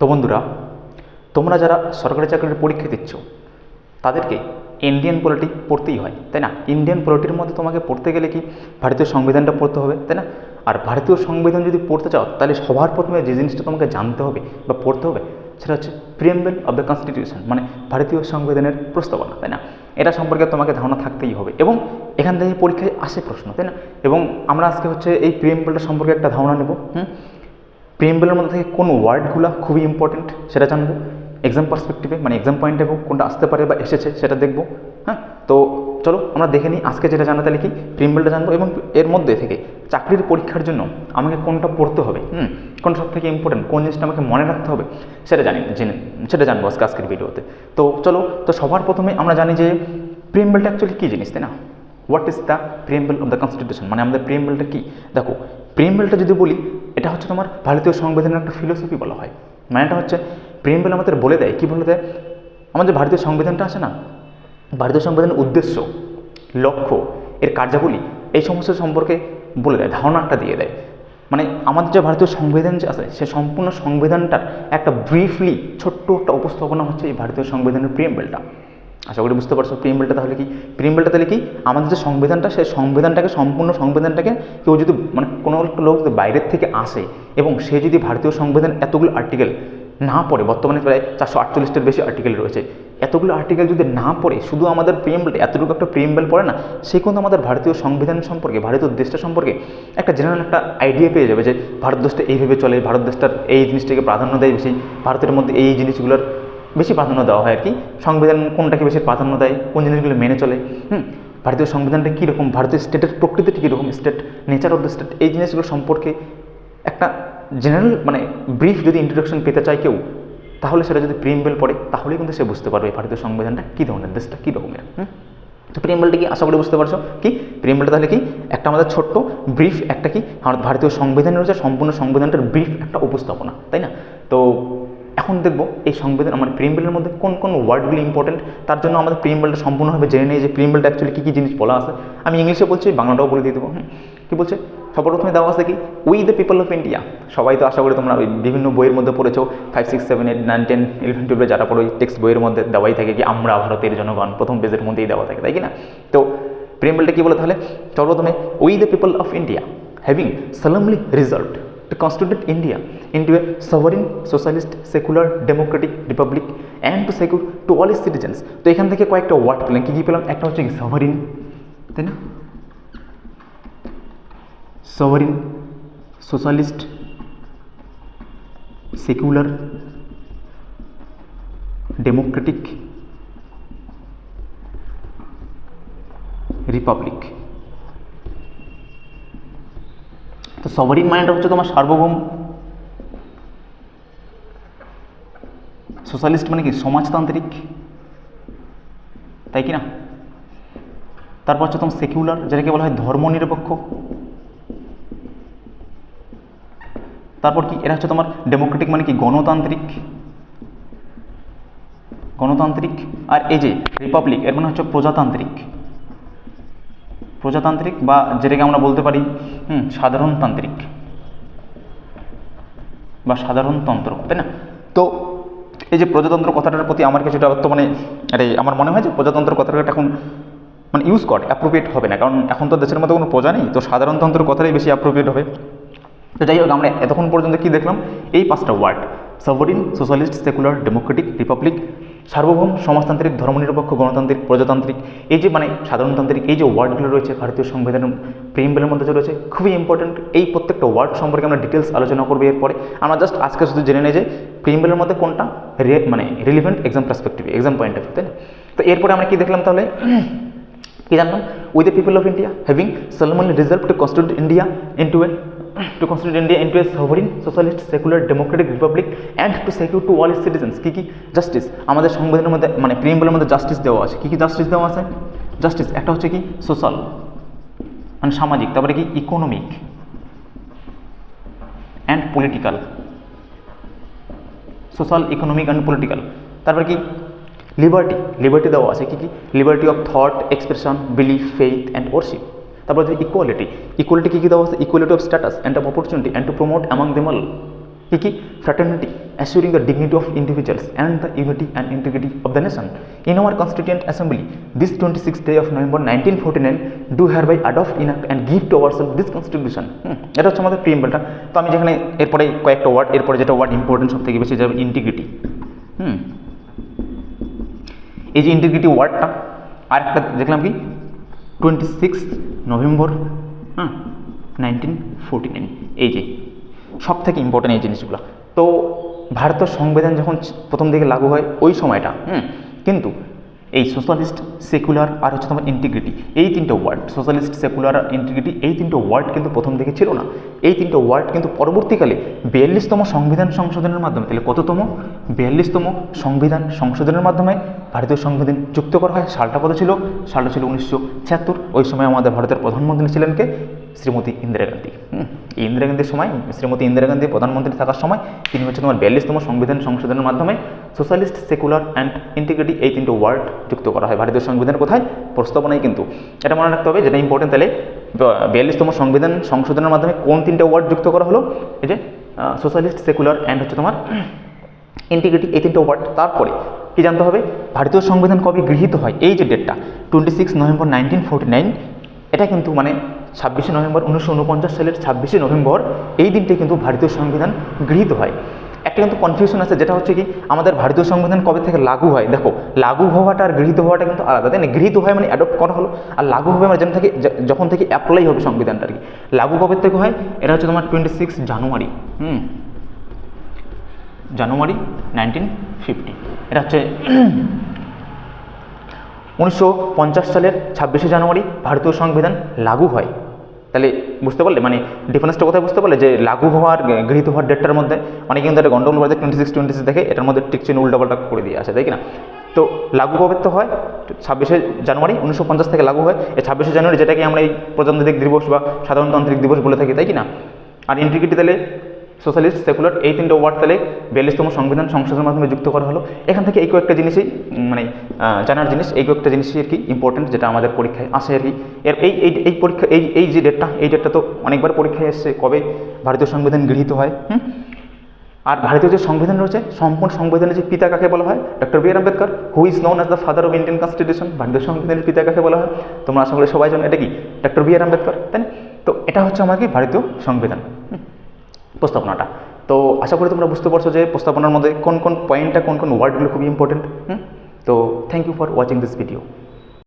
তো বন্ধুরা, তোমরা যারা সরকারি চাকরির পরীক্ষা দিচ্ছ, তাদেরকে ইন্ডিয়ান পলিটি পড়তেই হয়, তাই না? ইন্ডিয়ান পলিটির মধ্যে তোমাকে পড়তে গেলে কি ভারতীয় সংবিধানটা পড়তে হবে, তাই না? আর ভারতীয় সংবিধান যদি পড়তে চাও, তাহলে সবার প্রথমে যে জিনিসটা তোমাকে জানতে হবে বা পড়তে হবে, সেটা হচ্ছে প্রিয়েম্বল অফ দ্য কনস্টিটিউশন মানে ভারতীয় সংবিধানের প্রস্তাবনা, তাই না? এটা সম্পর্কে তোমাকে ধারণা থাকতেই হবে এবং এখান থেকে পরীক্ষায় আসে প্রশ্ন, তাই না? এবং আমরা আজকে হচ্ছে এই প্রিয়েম্বলটা সম্পর্কে একটা ধারণা নেব, হুম? প্রিয়েম্বলের মধ্যে থেকে কোন ওয়ার্ডগুলো খুবই ইম্পর্টেন্ট সেটা জানব। এক্সাম পার্সপেক্টিভে মানে এক্সাম পয়েন্টে কোনটা আসতে পারে বা এসেছে, সেটা দেখব হ্যাঁ? তো চলো, আমরা দেখে নিই, আজকে যেটা জানা তাহলে কি প্রিয়েম্বলটা জানব এবং এর মধ্যে থেকে চাকরির পরীক্ষার জন্য আমাকে কোনটা পড়তে হবে, হুম? কোনটা সব থেকে ইম্পর্টেন্ট কোন জিনিসটা আমাকে মনে রাখতে হবে, সেটা জানি, জেনে, সেটা জানব আজকে, আজকের ভিডিওতে। তো চলো, তো সবার প্রথমে আমরা জানি যে প্রিয়েম্বলটা অ্যাকচুয়ালি কী জিনিস, তাই না? What is the preamble of the constitution মানে আমাদের প্রিয়েম্বলটা কী? দেখো প্রিয়েম্বলটা যদি বলি এটা হচ্ছে তোমার ভারতীয় সংবিধানের একটা ফিলোসফি বলা হয়। মানে এটা হচ্ছে প্রিয়েম্বল আমাদের বলে দেয়, কি বলে দেয়? আমাদের ভারতীয় সংবিধানটা আছে না? ভারতীয় সংবিধানের উদ্দেশ্য, লক্ষ্য, এর কার্যাবলী, এই সমস্ত সম্পর্কে বলে দেয় ধারণা একটা দিয়ে দেয়। মানে আমাদের যে ভারতীয় সংবিধান যে আছে, সে সম্পূর্ণ সংবিধানটার একটা ব্রিফলি ছোট্ট একটা উপস্থাপনা হচ্ছে এই ভারতীয় সংবিধানের প্রিয়েম্বলটা আশা করি বুঝতে পারছ প্রিয়েম্বলটা তাহলে কি? প্রিয়েম্বলটা তাহলে কি? আমাদের যে সংবিধানটা সেই সংবিধানটাকে, সম্পূর্ণ সংবিধানটাকে কেউ যদি মানে কোনো লোক যদি বাইরের থেকে আসে এবং সে যদি ভারতীয় সংবিধান এতগুলো আর্টিকেল না পড়ে, বর্তমানে প্রায় চারশো আটচল্লিশটার বেশি আর্টিকেল রয়েছে, এতগুলো আর্টিকেল যদি না পড়ে, শুধু আমাদের প্রিয়েম্বল এতটুকু একটা প্রিয়েম্বল পড়ে না, সে কিন্তু আমাদের ভারতীয় সংবিধান সম্পর্কে, ভারতীয় দেশটা সম্পর্কে একটা জেনারেল একটা আইডিয়া পেয়ে যাবে যে, ভারত দেশটা এইভাবে চলে, ভারত দেশটার এই জিনিসটাকে প্রাধান্য দেয় বেশি, ভারতের মধ্যে এই জিনিসগুলোর বেশি প্রাধান্য দেওয়া হয় আর কি। সংবিধান কোনটাকে বেশি প্রাধান্য দেয়, কোন জিনিসগুলো মেনে চলে, হুম? ভারতীয় সংবিধানটা কীরকম, ভারতীয় স্টেটের প্রকৃতিটা কীরকম, state nature of the state এই জিনিসগুলো সম্পর্কে একটা জেনারেল মানে ব্রিফ যদি ইন্ট্রোডাকশন পেতে চায় কেউ, তাহলে সেটা যদি প্রিয়েম্বল পড়ে, তাহলেই কিন্তু সে বুঝতে পারবে ভারতীয় সংবিধানটা কী ধরনের, দেশটা কী রকমের, হুম? তো প্রিয়েম্বলটা কি? আশা করি বুঝতে পারছ। কি? প্রিয়েম্বলটা তাহলে কি? একটা আমাদের ছোট্ট ব্রিফ একটা কি? ভারতীয় সংবিধানের রয়েছে সম্পূর্ণ সংবিধানটার ব্রিফ একটা উপস্থাপনা, তাই না? তো এখন দেখব এই সংবিধান আমার প্রিয়েম্বলের মধ্যে কোন কোন ওয়ার্ডগুলি ইম্পর্টেন্ট তার জন্য আমাদের প্রিয়েম্বলটা সম্পূর্ণভাবে জেনে নিয়ে যে প্রিয়েম্বলটা অ্যাকচুয়ালি কী কী জিনিস বলা আছে। আমি ইংলিশে বলছি, বাংলাটাও বলে দিয়ে দেবো, হুম। কী বলছে? সবার প্রথমে দেওয়া আছে কি? We the people of India সবাই তো আশা করি তোমরা বিভিন্ন বইয়ের মধ্যে পড়েছো। Five six seven eight nine ten eleven টুয়েলভে যারা পড়ো টেক্সট বইয়ের মধ্যে দেওয়াই থাকে কি, আমরা ভারতের জনগণ, প্রথম পেজের মধ্যেই দেওয়া থাকে, তাই কি না? তো প্রিয়েম্বলটা কী বলে তাহলে? সর্বপ্রথমে we the people of India having solemnly resolved to constitute India into a sovereign, socialist, secular, democratic republic and to secure to all its citizens তো এখান থেকে কয়েকটা ওয়ার্ড পেলাম কী কী পেলাম একটা হচ্ছে কি সভারিন তাই না sovereign socialist secular democratic republic তো সভারিন মানেটা হচ্ছে তোমার সার্বভৌম। সোশ্যালিস্ট মানে কি? সমাজতান্ত্রিক। তাই কি না? তারপর হচ্ছে তোমার সেকুলার যেটাকে বলা হয় ধর্মনিরপেক্ষ। তারপর কি? এরা হচ্ছে তোমার ডেমোক্রেটিক মানে কি? গণতান্ত্রিক। গণতান্ত্রিক। আর এই যে রিপাবলিক এর মানে হচ্ছে প্রজাতান্ত্রিক। প্রজাতান্ত্রিক বা যেটাকে আমরা বলতে পারি সাধারণতান্ত্রিক বা সাধারণতন্ত্র, তাই না? তো এই যে প্রজাতন্ত্র কথাটার প্রতি আমার কিছুটা বর্তমানে আরে আমার মনে হয় যে প্রজাতন্ত্র কথাটা এখন মানে ইউজ করে অ্যাপ্রোপ্রিয়েট হবে না। কারণ এখন তো দেশের মধ্যে কোনো প্রজা নেই, তো সাধারণতন্ত্র কথাটাই বেশি অ্যাপ্রোপ্রিয়েট হবে। তো যাই হোক, আমরা এতক্ষণ পর্যন্ত কী দেখলাম? এই পাঁচটা word sovereign socialist secular democratic republic সার্বভৌম সমাজতান্ত্রিক, ধর্মনিরপেক্ষ, গণতান্ত্রিক, প্রজাতান্ত্রিক, এই যে মানে সাধারণতান্ত্রিক, এই যে ওয়ার্ডগুলো রয়েছে, ভারতীয় সংবিধানের প্রিয়েম্বলের মধ্যে রয়েছে, খুবই ইম্পর্টেন্ট এই প্রত্যেকটা ওয়ার্ড সম্পর্কে আমরা ডিটেলস আলোচনা করব এরপরে। আমরা জাস্ট আজকে শুধু জেনে নেই যে প্রিয়েম্বলের মধ্যে কোনটা মানে relevant exam perspective exam point of তাই না? তো এরপরে আমরা কি দেখলাম তাহলে? কি জানলাম? We the people of India having solemnly resolved to constitute India into a to constitute India into a sovereign, socialist, secular, democratic republic and to secure to all its citizens. কি কি জাস্টিস আমাদের সংবিধানের মধ্যে মানে প্রিয়েম্বলের মধ্যে justice দেওয়া আছে। কি কি জাস্টিস দেওয়া আছে? জাস্টিস একটা হচ্ছে কি? সোশ্যাল মানে সামাজিক তারপরে কি? Economic and political social economic and political তারপরে কি? লিবার্টি লিবার্টি দেওয়া আছে। কি কি? Liberty of thought expression belief faith and worship তারপর হচ্ছে ইকুয়ালিটি ইকুয়ালিটি কী কী দেওয়া হচ্ছে equality of status and of opportunity and to promote among them all কি কি? Fraternity assuring the dignity of individuals and the unity and integrity of the nation in our constituent assembly this twenty six day of November nineteen forty nine do hereby adopt enact and give to our self this constitution এটা হচ্ছে আমাদের প্রিম্বলটা তো আমি যেখানে এরপরে কয়েকটা word এরপরে যেটা ওয়ার্ড ইম্পর্টেন্ট সব থেকে বেশি যাবে ইন্টিগ্রিটি হুম, এই যে ইন্টিগ্রিটি ওয়ার্ডটা আর একটা দেখলাম কি? টোয়েন্টি সিক্স নভেম্বর হ্যাঁ নাইনটিন ফোরটি নাইন এই যে সব থেকে ইম্পর্টেন্ট এই জিনিসগুলো। তো ভারতের সংবিধান যখন প্রথম দিকে লাগু হয়, ওই সময়টা, হুম, কিন্তু এই সোশ্যালিস্ট সেকুলার আর হচ্ছে তোমার ইন্টিগ্রিটি এই তিনটে ওয়ার্ড সোশ্যালিস্ট সেকুলার আর ইন্টিগ্রিটি এই তিনটে ওয়ার্ড কিন্তু প্রথম দিকে ছিল না। এই তিনটে ওয়ার্ড কিন্তু পরবর্তীকালে বিয়াল্লিশতম সংবিধান সংশোধনের মাধ্যমে, তাহলে কততম? বিয়াল্লিশতম সংবিধান সংশোধনের মাধ্যমে ভারতীয় সংবিধান যুক্ত করা হয়। সালটা কত ছিল? সালটা ছিল উনিশশো ছিয়াত্তর। ওই সময় আমাদের ভারতের প্রধানমন্ত্রী ছিলেন কে? শ্রীমতী ইন্দিরা গান্ধী। এই ইন্দিরা গান্ধীর সময়, শ্রীমতী ইন্দিরা গান্ধী প্রধানমন্ত্রী থাকার সময় তিনি হচ্ছে তোমার বিয়াল্লিশতম সংবিধান সংশোধনের মাধ্যমে সোশ্যালিস্ট, সেকুলার অ্যান্ড ইন্টিগ্রিটি এই তিনটে ওয়ার্ড যুক্ত করা হয়। ভারতীয় সংবিধানের কোথায়? প্রস্তাবনায় কিন্তু। এটা মনে রাখতে হবে যেটা ইম্পর্টেন্ট তাহলে বিয়াল্লিশতম সংবিধান সংশোধনের মাধ্যমে কোন তিনটে ওয়ার্ড যুক্ত করা হলো? এই যে সোশ্যালিস্ট, সেকুলার অ্যান্ড হচ্ছে তোমার ইন্টিগ্রিটি এই তিনটে ওয়ার্ড। তারপরে কি জানতে হবে? ভারতীয় সংবিধান কবে গৃহীত হয়? এই যে ডেটটা twenty six November nineteen forty nine এটা কিন্তু মানে ছাব্বিশে নভেম্বর, উনিশশো উনপঞ্চাশ সালের ছাব্বিশে নভেম্বর, এই দিনটি কিন্তু ভারতীয় সংবিধান গৃহীত হয়। একটা কিন্তু কনফিউশন আছে, যেটা হচ্ছে কি, আমাদের ভারতীয় সংবিধান কবে থেকে লাগু হয়? দেখো, লাগু হওয়াটা আর গৃহীত হওয়াটা কিন্তু আলাদা। তাই না? গৃহীত হয় মানে অ্যাডপ্ট করা হলো। আর লাগু হবে মানে যেন থেকে যখন থেকে অ্যাপ্লাই হবে সংবিধানটা আর কি। লাগু কবে থেকে হয়? এটা হচ্ছে তোমার twenty six January, hmm? January nineteen fifty এটা হচ্ছে উনিশশো পঞ্চাশ সালের ছাব্বিশে জানুয়ারি ভারতীয় সংবিধান লাগু হয়। তাহলে বুঝতে পারলে মানে ডিফারেন্সটা কোথায় বুঝতে পারলে? যে লাগু হওয়ার গৃহীত হওয়ার ডেটটার মধ্যে অনেকে কিন্তু একটা গন্ডগোল করে টোয়েন্টি সিক্স টোয়েন্টি সিক্স দেখে এটার মধ্যে টিক চিহ্ন উল্টাপাল্টা করে দিয়ে আসে, তাই কি না? তো লাগু কবে তো হয়? ছাব্বিশে জানুয়ারি উনিশশো পঞ্চাশ থেকে লাগু হয়। এই ছাব্বিশে জানুয়ারি যেটাকে আমরা এই প্রজাতান্ত্রিক দিবস বা সাধারণতান্ত্রিক দিবস বলে থাকি, তাই কি না? আর ইন্টিগ্রিটি তাহলে সোশ্যালিস্ট সেকুলার এই তিনটে ওয়ার্ড তাহলে বিয়াল্লিশতম সংবিধান সংশোধনের মাধ্যমে যুক্ত করা হলো। এখান থেকে এই কয়েকটা জিনিসই মানে জানার জিনিস এই কয়েকটা জিনিসই আর কি ইম্পর্টেন্ট যেটা আমাদের পরীক্ষায় আসে আর কি। এর এই এই পরীক্ষা, এই এই যে ডেটটা এই ডেটটা তো অনেকবার পরীক্ষায় এসছে, কবে ভারতীয় সংবিধান গৃহীত হয়, হুম? আর ভারতীয় যে সংবিধান রয়েছে, সম্পূর্ণ সংবিধানের যে পিতা কাকে বলা হয়? Doctor B R Ambedkar who is known as the father of Indian constitution ভারতীয় সংবিধানের পিতা কাকে বলা হয়? তোমরা আশা করি সবাই জানো, এটা কি? ডক্টর বি আর আম্বেদকর তাই তো এটা হচ্ছে আমার কি ভারতীয় সংবিধান। প্রস্তাবনাটা তো আশা করি তোমরা বুঝতে পারছ যে প্রস্তাবনার মধ্যে কোন কোন পয়েন্টটা কোন কোন ওয়ার্ডগুলো খুবই ইম্পর্টেন্ট হুম? তো thank you for watching this video